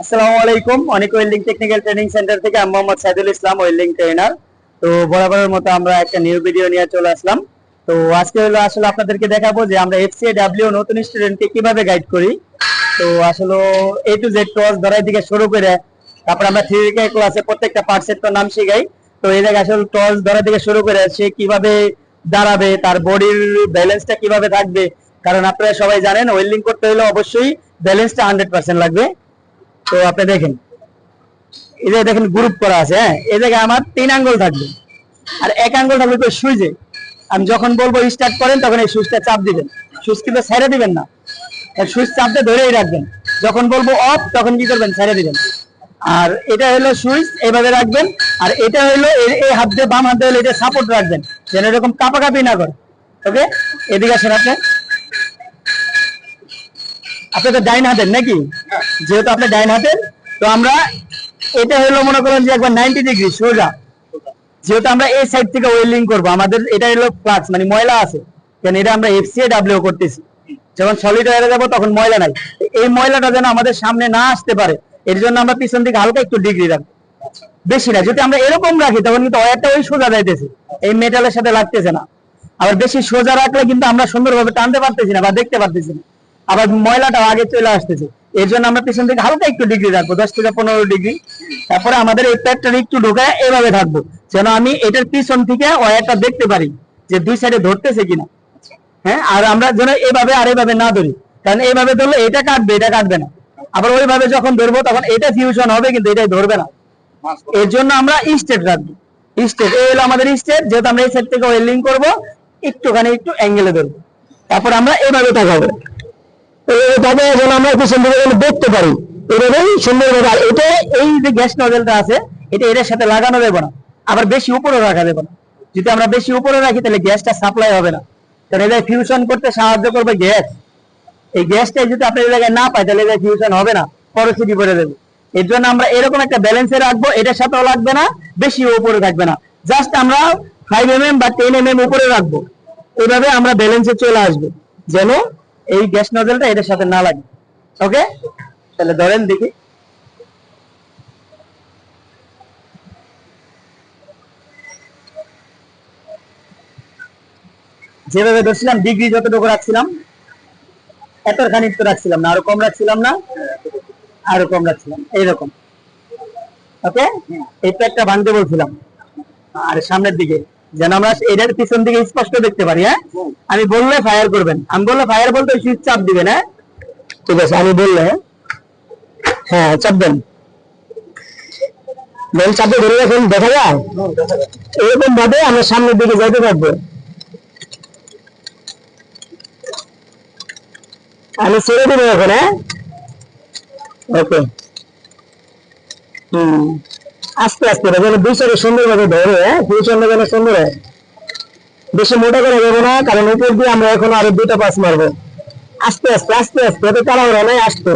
আসসালামু আলাইকুম। অনেক ওয়েল্ডিং টেকনিক্যাল ট্রেনিং সেন্টার থেকে আমি মোহাম্মদ সাইদুল ইসলাম ওয়েল্ডিং ট্রেনার তো বরাবরের মতো আমরা একটা নিউ ভিডিও নিয়ে চলে আসলাম। তো আজকে হলো আসলে আপনাদেরকে দেখাবো যে আমরা এফসিএ ডাব্লিউ নতুন স্টুডেন্টকে কীভাবে গাইড করি। তো আসলে এ টু জেড ক্রস ধরাই থেকে শুরু করে তারপর আমরা থ্রি ক্লাসে প্রত্যেকটা তো নাম শিখাই। তো এই জায়গায় আসলে টস ধরা থেকে শুরু করে সে কীভাবে দাঁড়াবে, তার বডির ব্যালেন্সটা কীভাবে থাকবে। কারণ আপনারা সবাই জানেন ওয়েল্ডিং করতে হলে অবশ্যই ব্যালেন্সটা হান্ড্রেড পার্সেন্ট লাগবে। তো আপনি দেখেন। এই যে দেখেন গ্রুপ করা আছে হ্যাঁ? এই জায়গায় আমার তিন আঙ্গুল থাকবে। আর এক আঙ্গুল থাকবে তো সুইচে আমি যখন বলব স্টার্ট করেন, তখন এই সুইচটা চাপ দিবেন। সুইচ কিন্তু ছেড়ে দিবেন না। সুইচ চাপতে ধরেই রাখবেন। যখন বলব অফ তখন কি করবেন? ছেড়ে দিবেন। আর এটা হলো সুইচ এইভাবে রাখবেন। আর এটা হলো এই- এই হাত দিয়ে বাম হাত দিয়ে হলো এটা সাপোর্ট রাখবেন, যেন এরকম কাপাকাপি না করে। ওকে এদিকে আসেন আপনি। আপনি তো ডাইন হাতের নাকি? যেহেতু আপনি ডাইন হাতের, তো আমরা এটা হলো মনে করেন যে একবার নাইনটি ডিগ্রি সোজা। যেহেতু আমরা এই সাইড থেকে ওয়েল্ডিং করব, আমাদের এটা হলো ফ্লাক্স মানে ময়লা আছে। কেন এটা আমরা এফসিএ ডাব্লিউ করতেছি। যখন সলিড হয়ে যাব, তখন ময়লা নাই। এই ময়লাটা যেন আমাদের সামনে না আসতে পারে, এর জন্য আমরা পিছন দিকে হালকা একটু ডিগ্রি রাখব। বেশি না, যদি আমরা এরকম রাখি, তখন কিন্তু ওয়ারটা ওই সোজা যাইতেছে। এই মেটালের সাথে লাগতেছে না। আবার বেশি সোজা রাখলে কিন্তু আমরা সুন্দরভাবে টানতে পারতেছি না বা দেখতে পারতেছি না। আবার ময়লাটা আগে চলে আসতেছে। এর জন্য আমরা পিছন থেকে হালকা একটু ডিগ্রি রাখব, দশ থেকে পনেরো ডিগ্রি তারপরে আমাদের এই প্যাডটা একটু ঢোকায় এভাবে থাকব, যেন আমি এটার পিছন থেকে ওয়ারটা দেখতে পারি যে দুই সাইডে ধরতেছে কিনা। হ্যাঁ আর আমরা যেন এভাবে আর এভাবে না ধরি, কারণ এইভাবে ধরলে এটা কাটবে এটা কাটবে না। আবার ওইভাবে যখন ধরবো, তখন এটা ফিউশন হবে, কিন্তু এটাই ধরবে না। এর জন্য আমরা স্টেট রাখব। স্টেট এই হলো আমাদের স্টেট যেহেতু আমরা এই সাইড থেকে ওয়েল্ডিং করব, একটুখানি একটু অ্যাঙ্গেলে ধরবো। তারপর আমরা এভাবে তাকাবো এইভাবে যেন আমরা থেকে দেখতে পারি। এভাবেই সুন্দরভাবে এটা, এই যে গ্যাস নজেলটা আছে, এটা সাথে লাগানো দেবো না। আবার বেশি উপরে রাখা দেবো না। যদি আমরা বেশি উপরে রাখি, তাহলে গ্যাসটা সাপ্লাই হবে না। কারণ ফিউশন করতে সাহায্য করবে গ্যাস। এই গ্যাসটা যদি জায়গায় না পাই তাহলে ফিউশন হবে না। এর জন্য আমরা এরকম একটা ব্যালেন্সে রাখব। এটার সাথেও লাগবে না বেশি উপরে থাকবে না। জাস্ট আমরা ফাইভ এম এম বা টেন এম এম উপরে রাখব। এইভাবে আমরা ব্যালেন্সে চলে আসব। যেন এই গ্যাস নজলটা এটার সাথে না লাগে। ওকে তাহলে ধরেন দেখি। যেভাবে ধরছিলাম, ডিগ্রি যতটুকু রাখছিলাম এত খানিক তো রাখছিলাম না, আরও কম রাখছিলাম না, আরও কম রাখছিলাম, এইরকম। ওকে এই প্যাকটা ভাঙতে বলছিলাম আর সামনের দিকে। যেন আমরা এটার পিছন দিকে স্পষ্ট দেখতে পারি হ্যাঁ? আমি বললে ফায়ার করবেন। আমি বললে ফায়ার বলতে সুইচ চাপ দিবেন হ্যাঁ? ঠিক আছে আমি বললে হ্যাঁ চাপ দেন। বেল চাপে ধরে রাখুন দেখা যায়? এরকম ভাবে আমরা সামনের দিকে যাইতে পারব। আমি ছেড়ে দেবো এখন হ্যাঁ? ওকে হুম। আস্তে আস্তে যেন সাইডে সুন্দরভাবে ধরে হ্যাঁ? যেন সুন্দর হয়। বেশি মোটা করে দেবো না কারণ উপর দিয়ে আমরা এখন আরও দুটা পাস মারবো। আস্তে আস্তে আস্তে আস্তে এত তাড়াহুড়া নাই আসতো।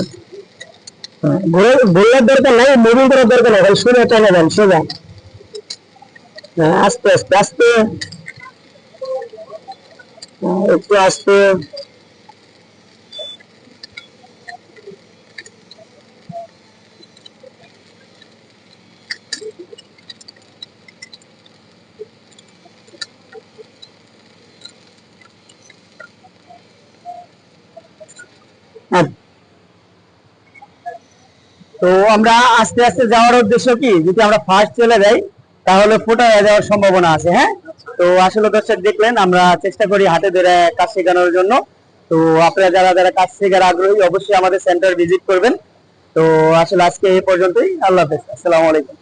হ্যাঁ, ঘুরে ঘুরলে দরকার নাই মুভিং করার দরকার নাই শুনে টেনে দেন সোজা। হ্যাঁ, আস্তে আস্তে আস্তে। হ্যাঁ, একটু আস্তে হ্যাঁ। তো আমরা আস্তে আস্তে যাওয়ার উদ্দেশ্য কি? যদি আমরা ফার্স্ট চলে যাই, তাহলে ফোটা হয়ে যাওয়ার সম্ভাবনা আছে হ্যাঁ? তো আসলে দর্শক দেখলেন, আমরা চেষ্টা করি হাতে ধরে কাজ শেখানোর জন্য। তো আপনারা যারা যারা কাজ শেখার আগ্রহী, অবশ্যই আমাদের সেন্টার ভিজিট করবেন। তো আসলে আজকে এই পর্যন্তই। আল্লাহ হাফেজ। আসসালামু আলাইকুম।